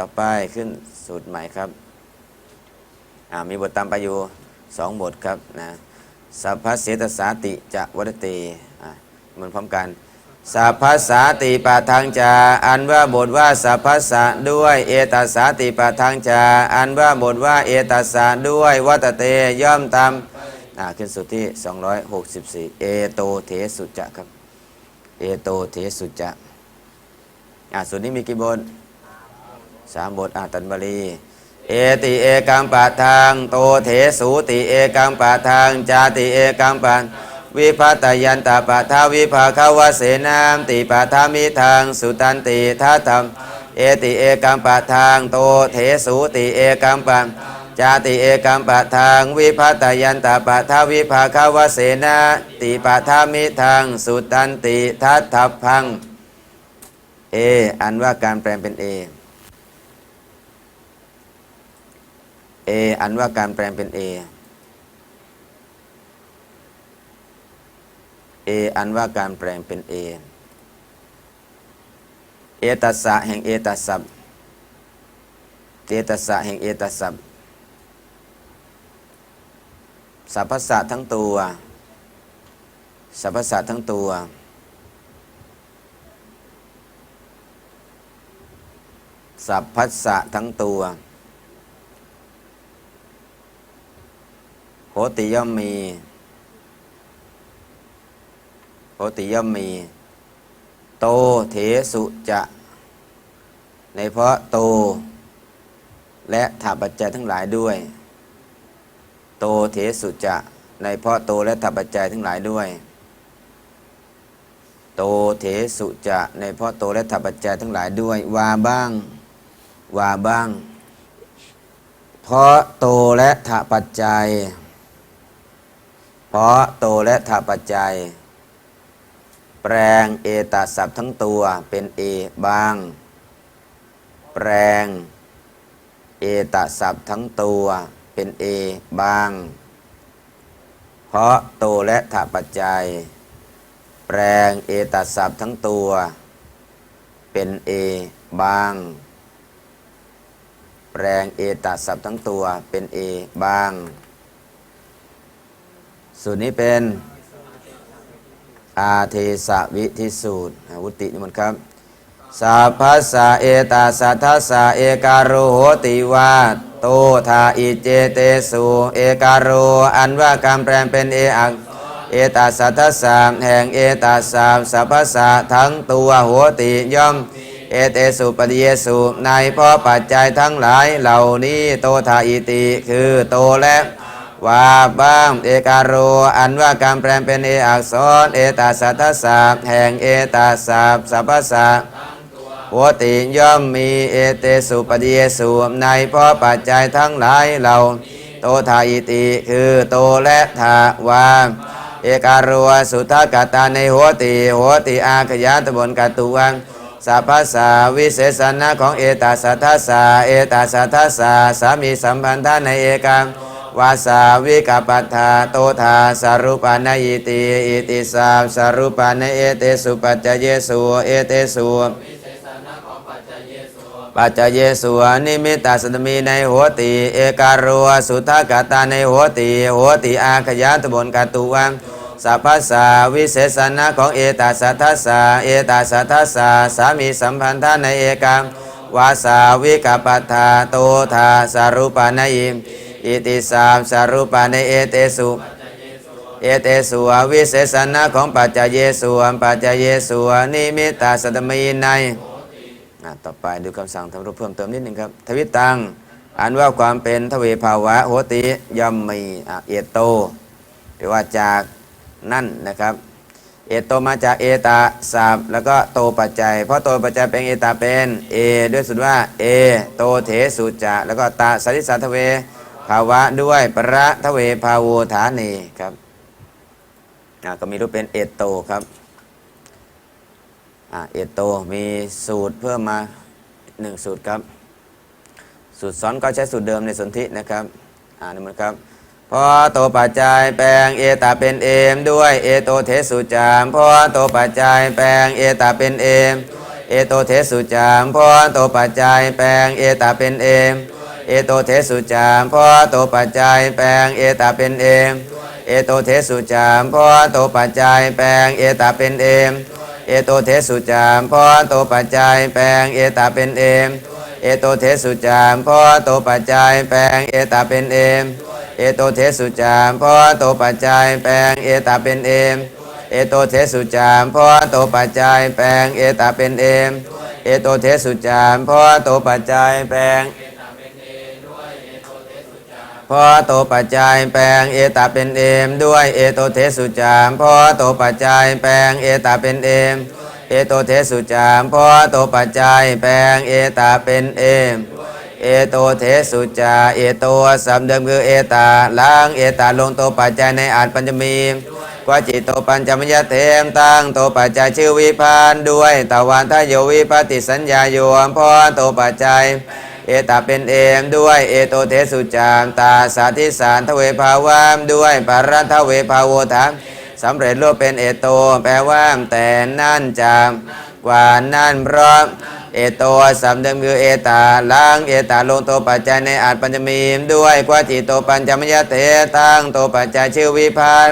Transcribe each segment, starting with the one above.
ต่อไปขึ้นสูตรใหม่ครับอ่ามีบทตามไปอยู่สองบทครับนะสัพพเสตสาติจะวัตติอ่าเหมือนพร้อมกันสัพพสาติปะทางจาอันว่าบทว่าสัพพสะด้วยเอตสสาติปะทางจาอันว่าบทว่าเอตสสะด้วยวัตเตย่อมตามอ่าขึ้นสุดที่ 264 เอโตเทสุจะครับ เอโตเทสุจะอ่าส่วนนี้มีกี่บท สามบทอาตันบาลีเอติเอกังปะทางโตเถสูติเอกังปะทางจาติเอกังปะวิพัตยันตปะทาวิภาคาวเสนามติปะทามิทางสุตันติทัธรรมเอติเอกังปะทางโตเถสูติเอกังปะจาติเอกัมปะทางวิพัตยันตปะทาวิภาคาวเสนาติปะทามิทางสุตันติทัธพังเออันว่าการแปลงเป็นเอ เออันว่าการแปลงเป็นเอเออันว่าการแปลงเป็นเอเอตัสสะแห่งเอตัสสัพเอตัสสะแห่งเอตัสสัพสัพพสะทั้งตัวสัพพสะทั้งตัว สัพพสะทั้งตัว โห ติย่อมมีโหติย่อมมี โตเถสุจะในเพราะโต และถาปัจจัยทั้งหลายด้วย โตเถสุจะในเพราะโตและถาปัจจัยทั้งหลายด้วย โตเถสุจะในเพราะโตและถาปัจจัยทั้งหลายด้วย วาบ้าง วาบ้าง เพราะโตและถาปัจจัย เพราะโตและถาปัจจัย แปลงเอตัสสัพทั้งตัวเป็นเอบาง แปลงเอตัสสัพทั้งตัวเป็นเอบาง เพราะโตและถาปัจจัย แปลงเอตัสสัพทั้งตัว เป็นเอบาง แปลงเอตัสสัพทั้งตัวเป็นเอบาง สูตรนี้เป็นอาเทสวิธิสูตรวุตินี่มันครับสัพพสสะเอตาสัทธสสะเอการุโหติวาโตทาอิเจเตสุเอการุอันว่าการแปลงเป็นเออักเอตาสัทธสสะแห่งเอตาสามสัพพสสะทั้งตัวโหติย่อมเอเตสุปฏิเยสุในพราะปัจจัยทั้งหลายเหล่านี้โตทาอิติคือโตและ ว่าบ้างเอการุอันว่าการแปลงเป็นเออักษรเอตาสัทสสะแห่งเอตาสามสัพพสสะโหติย่อมมีเอเตสุปฏิเยสุในเพราะปัจจัยทั้งหลายเราโตทาอิติคือโตและทาวาเอการัวสุทธกตาในโหติโหติอาขยานตบนกตุวังสัพพสาวิเศษณะของเอตาสัทธสาเอตาสัทธสาสามีสัมพันธะในเอกัง วาสาวิกปัฏฐาโตทาสรุปานอิติอิติสามสรุปานเอเตสุปัจจเยสุเอเตสุปัจจเยสุนิมิตาสตมีในหัวติเอการัวสุทธกตาในหัวติหัวติอาขยานตบนกตุวังสัพพสาวิเศษณะของเอตาสัทธสาเอตาสัทธสาสามีสัมพันธะในเอกังวาสาวิกปัฏฐาโตทาสรุปานายิม อิติสามสารุปาในเอเตสุเอเตสุวิเศษณะของปัจจเยสุปัจจเยสุนิมิตาสตมีในต่อไปดูคำสั่งทำรูปเพิ่มเติมนิดหนึ่งครับ ทวิตัง อันว่าความเป็นทเวภาวะโหติย่อมมีเอโตแปลว่าจากนั่นนะครับ เอโตมาจากเอตาสับแล้วก็โตปัจจัย เพราะโตปัจจัยเป็นเอตาเป็นเอด้วยสุดว่าเอโตเถสุจะแล้วก็ตาสริสัทเว ภาวะด้วยประทเวภาโวฐานีครับอะก็มีรูปเป็นเอโตครับอ่าเอโตมีสูตรเพิ่มมาหนึ่งสูตรครับ สูตรซ้อนก็ใช้สูตรเดิมในสนธินะครับอ่านเหมือนครับพอโตปัจจัยแปลงเอตาเป็นเอม ด้วยเอโตเทสุจามพอโตปัจจัยแปลงเอตาเป็นเอม เอเอโตเทสุจามพอโตปัจจัยแปลงเอตาเป็นเอม เอโตเทสุจามพ่อโตปัจจัยแปลงเอตาเป็นเอมเอโตเทสุจามพ่อโตปัจจัยแปลงเอตาเป็นเอมเอโตเทสุจามพ่อโตปัจจัยแปลงเอตาเป็นเอมเอโตเทสุจามพ่อโตปัจจัยแปลงเอตาเป็นเอมเอโตเทสุจามพ่อโตปัจจัยแปลงเอตาเป็นเอมเอโตเทสุจามพอโตปัจจัยแปลงเอตาเป็นเอมเอโตเทสุจามพ่อโตปัจจัยแปลง พอโตปัจจัยแปลงเอตาเป็นเอม ด้วยเอโตเทสุจามพอโตปัจจัยแปลงเอตาเป็นเอม เอโตเทสุจามพอโตปัจจัยแปลงเอตาเป็นเอมเอโตเทสุจาเอโตสัมเดิมคือเอตาล้างเอตาลงโตปัจจัยในอาจปัญจมีกว่าจิตโตปัญจมยเทมตั้งโตปัจจัยชื่อวิพานด้วยตะวันทโยวิปฏิสัญญาโยมพอโตปัจจัย เอตาเป็นเอมด้วย เอโตเทสุจามตาสาธิสารทเวภาวามด้วยปารันทเวภาโวทังสำเร็จรูปเป็นเอโต แปลว่าแต่นั่นจามกว่านั่นเพราะเอโตสำเดิมคือเอตาล้างเอตาลงโตปัจจัยในอาจปัญจมีมด้วยกว่าจิตโตปัญจมยเตตั้งโตปัจจัยชื่อวิพาน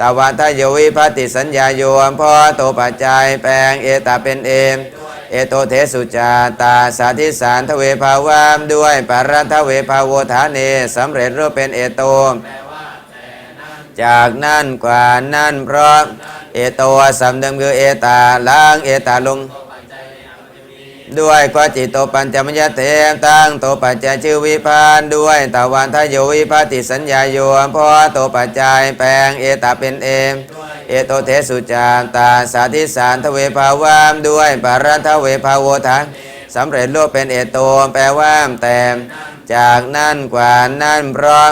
ตวัตโยวิภัติสัญญาโยมพอโตปัจจัยแปลงเอตาเป็นเอม เอโตเทสุจาตาสาธิสารทเวภาวามด้วยปารันทเวภาโวธาเนสำเร็จรูปเป็นเอโตจากนั่นกว่านั่นเพราะเอโตสำเดิมคือเอตาล้างเอตาลง ด้วยกวาจิตโตปัญจมัญญเทมตั้งโตปัจจัยชื่อวิพานด้วยตะวันทโยวิปฏิสัญญาโยมพอโตปัจจัยแปลงเอตาเป็นเอม เอโตเทสุจามตาสาธิสารทเวภาวามด้วยปารันทเวภาโวทังสำเร็จรูปเป็นเอโตแปลว่าแต่จากนั่นกว่านั่นเพราะ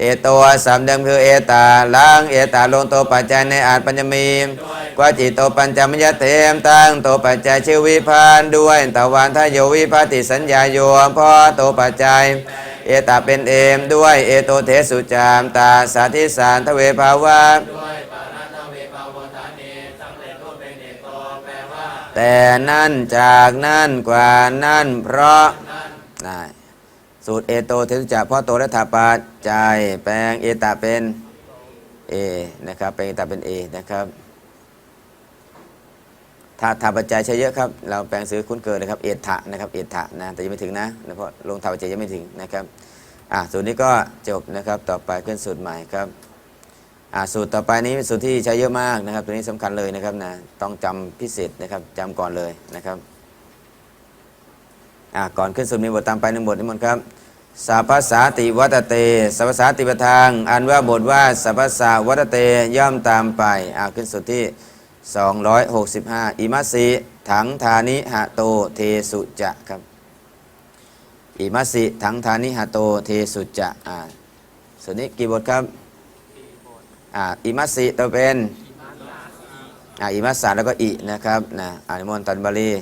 เอตโตสามเดิมคือเอตาล้างเอตาลงโตปัจจัยในอาจปัญจมีกว่าจิตโตปัญจมยเทมตั้งโตปัจจัยชื่อวิพานด้วยตะวันทโยวิภัติสัญญาโยมพ่อโตปัจจัยเอตาเป็นเอมด้วยเอโตเทสุจามตาสาธิสารทเวภาวะ แต่นั่นจากนั่นกว่านั่นเพราะสูตรเอโตเทสุจาเพราะโตและถาปัจจัยแปลงเอตาเป็นเอนะครับแปลงเอตาเป็นเอนะครับถ้าถาปัจจัยใช้เยอะครับ เราแปลงซื้อคุ้นเกินนะครับ เอถะนะครับ เอถะนะ แต่ยังไม่ถึงนะ เพราะลงถาปัจจัยยังไม่ถึงนะครับ อ่าสูตรนี้ก็จบนะครับ ต่อไปขึ้นสูตรใหม่ครับ สูตรต่อไปนี้เป็นสูตรที่ใช้เยอะมากนะครับ ตัวนี้สำคัญเลยนะครับนะต้องจำพิเศษนะครับจำก่อนเลยนะครับอ่าก่อนขึ้นสูตรมีบทตามไปหนึ่งบทนิมนต์ครับสัพพสาติวัตเตสัพพสาติปทาง อันว่าบทว่าสัพพสาวัตเตย่อมตามไปอ่าขึ้นสูตรที่ 265 อิมัสสิถังธานิหะโตเทสุจะครับ อิมัสสิถังธานิหะโตเทสุจะอ่าส่วนนี้กี่บทครับ อ่าอิมัสสิตัวเป็นอ่าอิมัสสาแล้วก็อินะครับนะอานิมนต์ตันบาลี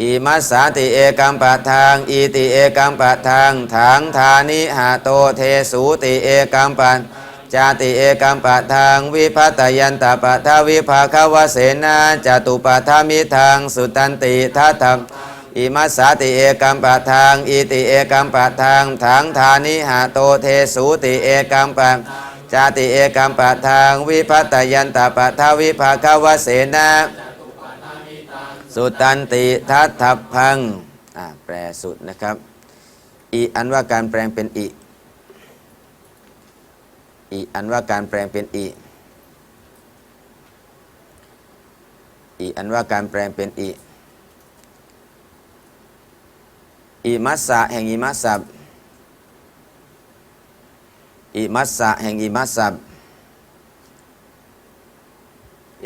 อิมัสสาติเอกัมปะทางอิติเอกัมปะทางถังธานิหะโตเทสุติเอกัมปะจาติเอกัมปะทางวิพัตยันตปะทาวิภาควเสนาจตุปะทามิทางสุตันติทัตถมอิมัสสาติเอกัมปะทางอิติเอกัมปะทางถังธานิหาโตเทสุติเอกัมปะ จาติเอกัมปะทางวิพัตยันตปะทาวิภาควเสนาสุตันติทัตถพังแปลสุดนะครับ อีอันว่าการแปลงเป็นอีอีอันว่าการแปลงเป็นอีอีอันว่าการแปลงเป็นอีอีมัสสะแห่งอีมัสสับ อีมัสสะแห่งอีมัสสับ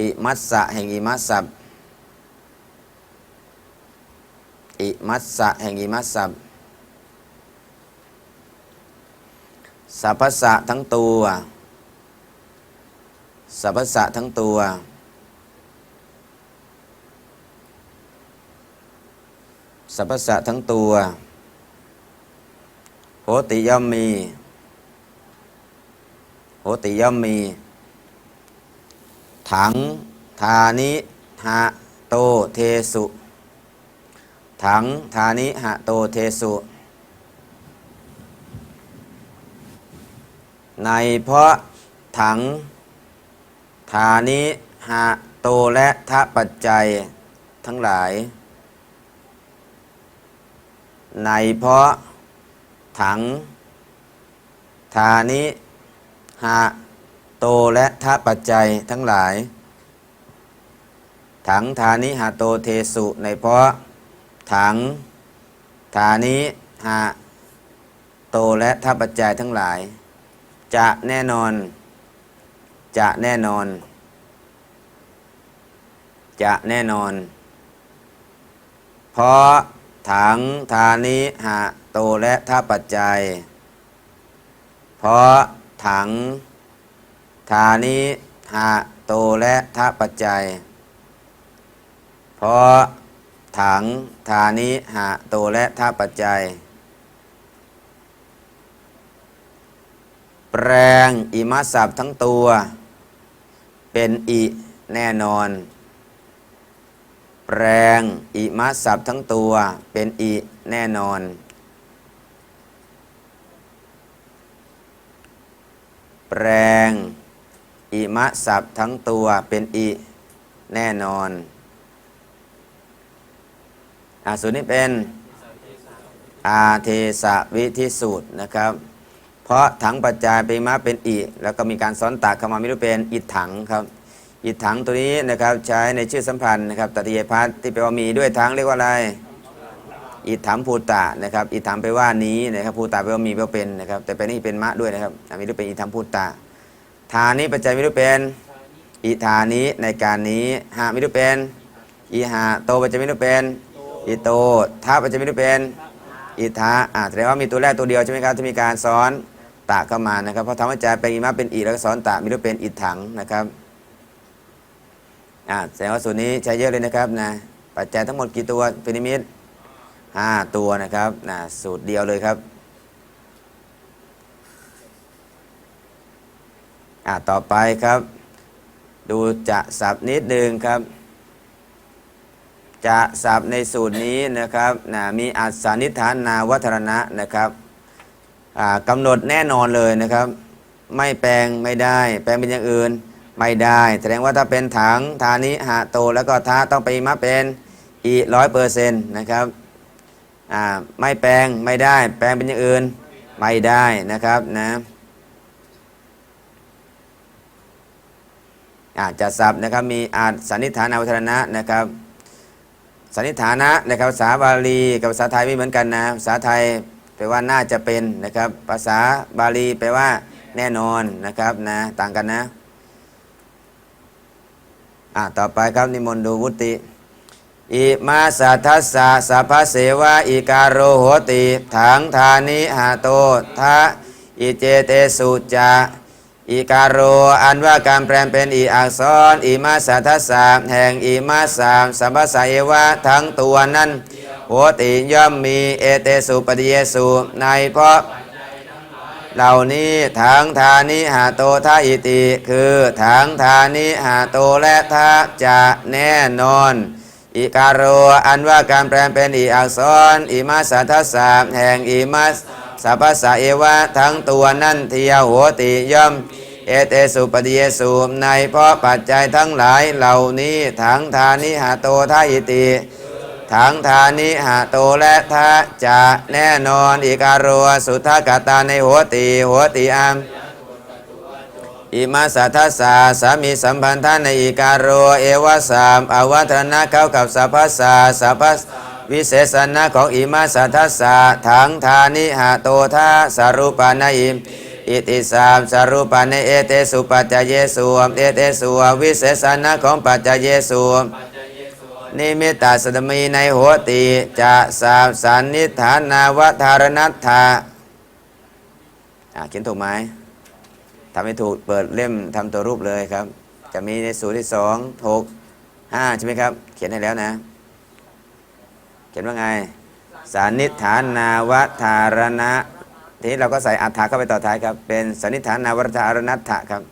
อีมัสสะแห่งอีมัสสับอีมัสสะแห่งอีมัสสับสัพพสะทั้งตัวสัพพสะทั้งตัวสัพพสะทั้งตัวโหติย่อมมี โหติย่อมมี ถังธานิหะโตเทสุ ถังธานิหะโตเทสุ ในเพราะถังธานิหะโตและทะปัจจัยทั้งหลาย ในเพราะถังธานิ หะโตและทะปัจจัยทั้งหลาย ถังธานิหะโตเทสุในเพราะ ถังธานิหะโตและทะปัจจัยทั้งหลาย จะแน่นอน จะแน่นอน จะแน่นอน เพราะถังธานิหะโตและทปัจจัย เพราะ ถังธานิหะโตและทปัจจัย เพราะถังธานิหะโตและทปัจจัย แปลงอิมัสสับทั้งตัว เป็นอิแน่นอน แปลงอิมัสสับทั้งตัวเป็นอิแน่นอน แปลง อิมัสสับทั้งตัวเป็นอิ แน่นอนอาส่วนนี้เป็นอาเทสะวิธิสูตรนะครับ เพราะถังปัจจัยเป็นมะเป็นอิแล้วก็มีการซ้อนตากเข้ามาไม่รู้เป็นอิดถังครับอิดถังตัวนี้นะครับใช้ในชื่อสัมพันธ์นะครับตติยพัทที่แปลว่ามีด้วยถังเรียกว่าอะไร อิดถังภูตะนะครับอิดถังไปว่านี้นะครับภูตะแปลว่ามีแปลว่าเป็นนะครับแต่เป็นนี่เป็นมะด้วยนะครับมีรู้เป็นอิดถังภูตะทานี้ปัจจัยม่รู้เป็นอิทานี้ในการนี้หาม่รู้เป็นอิหาโตปัจจัยม่รู้เป็นอิโตทาปัจจัยม่รู้เป็นอิทาอ่าแสดงว่ามีตัวแรกตัวเดียวใช่ไหมครับที่มีการซ้อนตะเข้ามานะครับเพราะธรรมจัยเป็นอิมะเป็นอีแล้วก็ซ้อนตะมีรูปเป็นอิถังนะครับอ่าแสดงว่าส่วนนี้ใช้เยอะเลยนะครับนะปัจจัยทั้งหมดกี่ตัวเป็นนิมิต ห้าตัวนะครับนะสูตรเดียวเลยครับอ่าต่อไปครับ ดูจะสับนิดนึงครับ จะสับในสูตรนี้นะครับนะมีอัศนิฐานนาวัฒรณะนะครับอ่ากำหนดแน่นอนเลยนะครับ ไม่แปลงไม่ได้ แปลงเป็นอย่างอื่นไม่ได้ แสดงว่าถ้าเป็นถังทานิหะโต แล้วก็ท้าต้องไปมาเป็นอีร้อยเปอร์เซ็นต์นะครับ อ่าไม่แปลงไม่ได้ แปลงเป็นอย่างอื่นไม่ได้นะครับนะอาจจะสับนะครับมีอาจสันนิษฐานอาวัฒรณะนะครับสันนิษฐานะนะครับภาษาบาลีกับภาษาไทยไม่เหมือนกันนะภาษาไทยแปลว่าน่าจะเป็นนะครับ ภาษาบาลีแปลว่าแน่นอนนะครับนะต่างกันนะอะต่อไปครับนิมนต์ดูวุติ อิมาสัทัสสะสัพพะเสวะอิการโรโหติถังธานิหาโตทะอิเจเตสุจาอิการโรอันว่าการแปลงเป็นอีอักษรอิมาสัทธสามแห่งอิมาสามสัมปสเอวะทั้งตัวนั้นโหติย่อมมีเอเตสุปฏิเยสุในเพราะเหล่านี้ทังธานิหาโตทาอิติ คือทังธานิหาโตและทาจะแน่นอน อิการโรอันว่าการแปลงเป็นอีอักษรอิมาสัทสามแห่งอิมาสสัพพสะเอวะทั้งตัวนั่นเทียวโหติย่อมเอเตสุปฏิเยสุในเพราะปัจจัยทั้งหลายเหล่านี้ทั้งทานิหาโตทาอิติทั้งทานิหาโตและทะจะแน่นอนอิการโรสุทธกตาในโหติโหติอาม อิมาสัทธสาสามีสัมพันธะในอิการโรเอวะสามอวัฒนะเข้ากับสัพพสาสัพพสวิเศษณะของอิมาสัทธสสะถังธานิหาโตทาสารุปานาอิมอิติสามสารุปานเอเตสุปัจเยสุเอเตสุวิเศษณะของปัจเยสุนิมิตาสดมีในหัวติจะสามสันนิฐานาวัฏารนัตถาอ่าเขียนถูกไหม ทำให้ถูกเปิดเล่มทำตัวรูปเลยครับ จะมีในสูตรที่สองหกห้าใช่ไหมครับ เขียนให้แล้วนะ เขียนว่าไงสันนิฐานนาวัฏารณะ ทีนี้เราก็ใส่อัฏฐาเข้าไปต่อท้ายครับ เป็นสันนิฐานนาวัฏารนัตถะครับ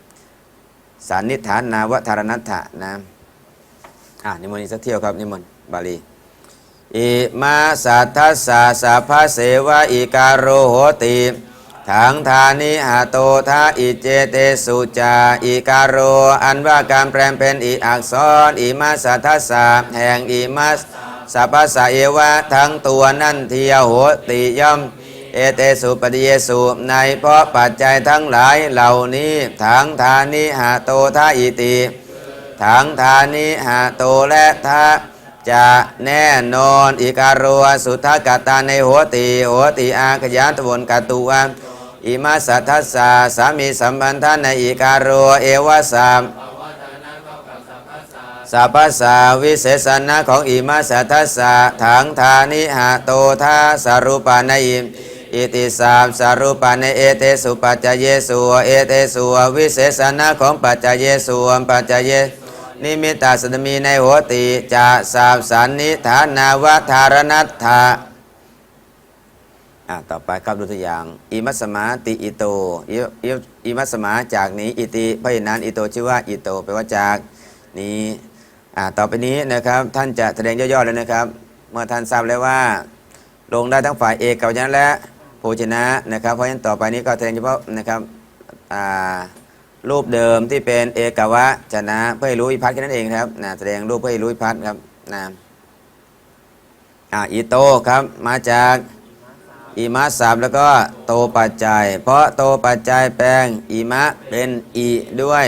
สันนิฐานนาวัฏารนัตถะนะอ่านิมนต์อีกสักเที่ยวครับนิมนต์บาลีอิมาสัทธัสสะสัพพะเสวะอิการโรโหติ ถังธานิหาโตทาอิเจเตสุจาอิการโร อันว่าการแปลงเป็นอิอักษรอิมาสัทธัสสะแห่งอิมาสัพพสะเอวะทั้งตัวนั่นเทียโหติย่อมเอเตสุปฏิเยสุในเพราะปัจจัยทั้งหลายเหล่านี้ถังธานิหาโตทาอิติถังธานิหาโตและทะจะแน่นอนอิการัวสุทธกตาในหัวติหัวติอาขยันตวนกตุวะ อิมาสัทธัสสะสามีสัมพันธะในอิการัวเอวะสามสัพพสาวิเศษณะของอิมาสัทธัสสะถังธานิหาโตทาสารุปาในอิมอิติสามสารุปาในเอเตสุปัจจเยสุเอเตสุวิเศษณะของปัจจเยสุปัจจเยนิมิตาสตมีในหัวติจะสาบสันนิฐานาวธารนัตถา อะต่อไปครับดูตัวอย่างอิมัสมาติอิโตอิอิมัสมาจากนี้อิติเพราะนั้นอิโตชื่อว่าอิโตแปลว่าจากนี้อะต่อไปนี้นะครับท่านจะแสดงย่อๆเลยนะครับ เมื่อท่านทราบแล้วว่า ลงได้ทั้งฝ่ายเอกกับชนะและโภชนะนะครับ เพราะฉะนั้นต่อไปนี้ก็แสดงเฉพาะนะครับอ่ารูปเดิมที่เป็นเอกวะชนะเพื่อให้รู้วิพัฒน์แค่นั้นเองครับนะแสดงรูปเพื่อให้รู้วิพัฒน์ครับนะอ่าอีโตครับมาจาก อิมะสามแล้วก็โตปัจจัย เพราะโตปัจจัยแปลงอิมะเป็นอีด้วย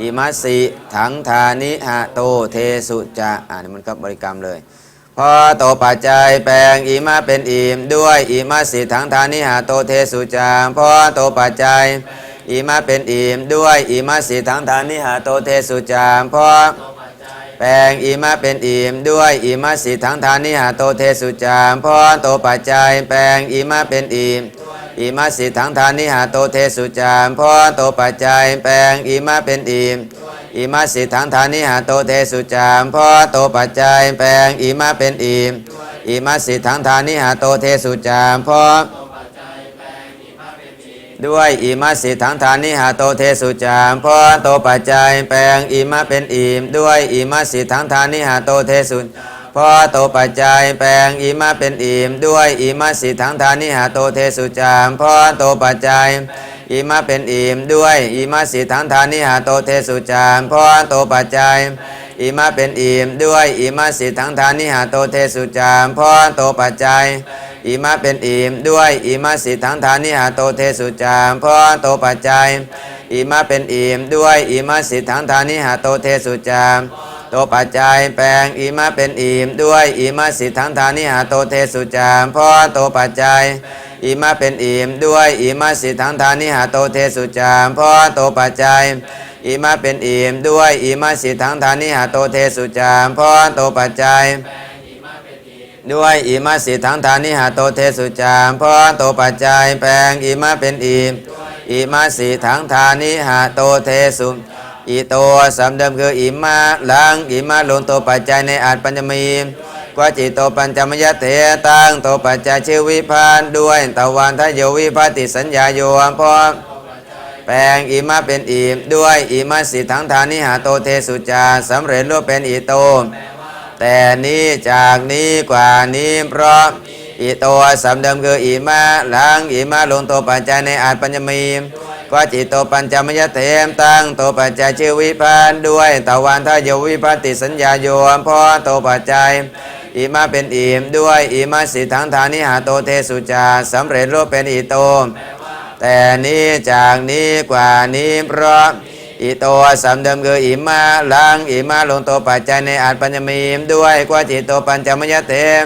อิมัสสิถังธานิหะโตเทสุจะอ่านมันก็บริกรรมเลย พอโตปัจจัยแปลงอิมาเป็นอิมด้วยอิมาสิถังธานิหาโตเทสุจามพอโตปัจจัยอิมาเป็นอิมด้วยอิมาสิถังธานิหาโตเทสุจามพอ แปลงอิมาเป็นอิมด้วยอิมาสิถังธานิหาโตเทสุจามพอโตปัจจัย แปลงอิมาเป็นอิมอิมาสิถังธานิหาโตเทสุจามพอโตปัจจัย แปลงอิมาเป็นอิมอิมาสิทังธานิหาโตเทสุจามพอโตปัจจัย แปลงอิมาเป็นอิมอิมาสิทังธานิหาโตเทสุจามพอ ด้วยอิมาสิทังธานิหาโตเทสุจามพอโตปัจจัยแปลงอิมาเป็นอิมด้วยอิมาสิทังธานิหาโตเทสุพอโตปัจจัยแปลงอิมาเป็นอิมด้วยอิมาสิทังธานิหาโตเทสุจามพอโตปัจจัยอิมาเป็นอิมด้วยอิมาสิทังธานิหาโตเทสุจามพอโตปัจจัยอิมาเป็นอิมด้วยอิมาสิทังธานิหาโตเทสุจามพอโตปัจจัย อิมาเป็นอิมด้วยอิมาสิทธังธานิหาโตเทสุจามพอโตปัจจัยอิมาเป็นอิมด้วยอิมาสิทธังธานิหาโตเทสุจามโตปัจจัยแปลงอิมาเป็นอิมด้วยอิมาสิทธังธานิหาโตเทสุจามพอโตปัจจัยอิมาเป็นอิมด้วยอิมาสิทธังธานิหาโตเทสุจามพอโตปัจจัยอิมาเป็นอิมด้วยอิมาสิทธังธานิหาโตเทสุจามพอโตปัจจัย ด้วยอิมาสิทังธานิหาโตเทสุจามพอโตปัจจัยแปลงอิมาเป็นอิมอิมาสิทังธานิหาโตเทสุอิโตสำเดิมคืออิมาลังอิมาลงโตปัจจัยในอาจปัญจมีกว่าจิตโตปัญจมยเถตั้งโตปัจจัยชื่อวิพานด้วยตะวันทะโยวิภัติสัญญาโยมพอแปลงอิมาเป็นอิมด้วยอิมาสิทังธานิหาโตเทสุจาสำเร็จรูปเป็นอิโต แต่นี้จากนี้กว่านี้เพราะอิโตสำเดิมคืออิมาหลังอิมาลงโตปัจจัยในอาจปัญญมีกว่าจิตโตปัญจมยเถมตั้งโตปัจจัยชื่อวิพานด้วยตะวันทะโยวิภัติสัญญาโยมพอโตปัจจัยอิมาเป็นอิมด้วยอิมาสิทังธานิหาโตเทสุจาสำเร็จรูปเป็นอิโต แต่นี้จากนี้กว่านี้เพราะ อิโตสำเดิมคืออิมาลังอิมาลงโตปัจจัยในอาจปัญญมีมด้วยกว่าจิตโตปัญจมยเถม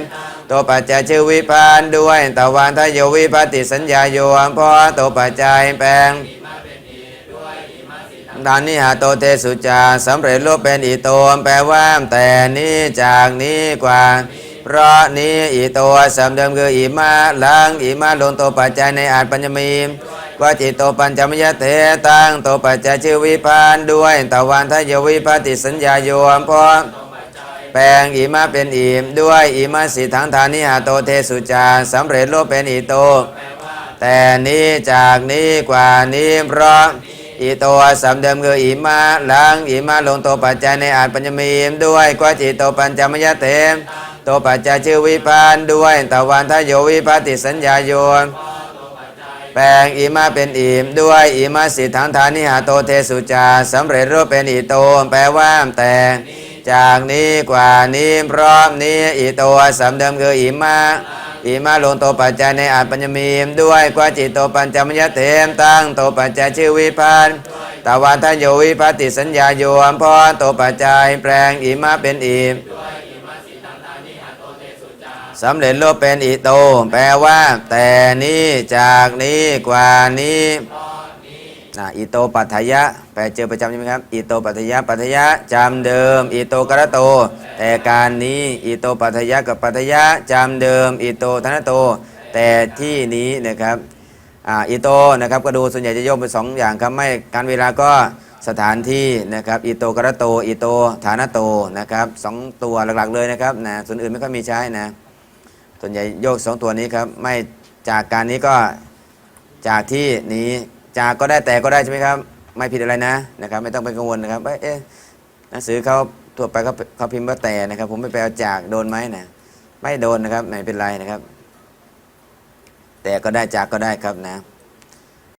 โตปัจจัยชื่อวิพานด้วยตะวันทะโยวิภัติสัญญาโยมพอโตปัจจัยแปลงทานนิหาโตเทสุจาสำเร็จรูปเป็นอิโตมแปลว่าแต่นี้จากนี้กว่าเพราะนี้อิโตสำเดิมคืออิมาลังอิมาลงโตปัจจัยในอาจปัญญมี ว่าจิตโตปัญจมยเทตั้งโตปัจจชื่อวิพานด้วยตะวันทยวิภัติสัญญาโยมพอแปลงอิมาเป็นอิมด้วยอิมาสิทังธานิหาโตเทสุจารสำเร็จรูปเป็นอิโต แต่นี้จากนี้กว่านี้เพราะอิโตสำเดิมคืออิมาลังอิมาลงโตปัจจัยในอาจปัญญมีมด้วยกว่าจิตโตปัญจมยเถมโตตัวปัจจัยชื่อวิพานด้วยตะวันทโยวิปาติสัญญาโยน แปลงอิมาเป็นอิมด้วยอิมาสิทธังฐานิหาโตเทสุจาสำเร็จรูปเป็นอิโตแปลว่าแต่จากนี้กว่านี้พร้อมนี้อิโตสำเดิมคืออิมาอิมาลงโตปัจจัยในอาปัญญมีมด้วยกว่าจิตโตปัญจมยเทมตั้งโตปัจจัยชื่อวิพานตวันทโยวิปาติสัญญาโยมพรโตปัจจัยแปลงอิมาเป็นอิม สำเร็จรูปเป็นอิโต แปลว่า แต่นี้จากนี้กว่านี้นะอิโตปัฏฐยะแปลเจอประจำใช่ไหมครับอิโตปัฏฐยะปัฏฐยะจำเดิมอิโตกระโต แต่การนี้อิโตปัฏฐยะกับปัฏฐยะจำเดิมอิโตธนโต แต่ที่นี้นะครับอ่าอิโตนะครับก็ดูส่วนใหญ่จะโยกเป็นสองอย่างครับไม่การเวลาก็สถานที่นะครับอิโตกระโตอิโตฐานโตนะครับสองตัวหลักๆเลยนะครับนะส่วนอื่นไม่ค่อยมีใช้นะ ส่วนใหญ่โยกสองตัวนี้ครับ ไม่จากการนี้ก็จากที่นี้จากก็ได้แต่ก็ได้ใช่ไหมครับ ไม่ผิดอะไรนะนะครับ ไม่ต้องไปกังวลนะครับเอ๊ะหนังสือเขาทั่วไปเขาเขาพิมพ์ว่าแต่นะครับ ผมไม่ไปเอาจากโดนไหมนะไม่โดนนะครับไม่เป็นไรนะครับ แต่ก็ได้จากก็ได้ครับนะ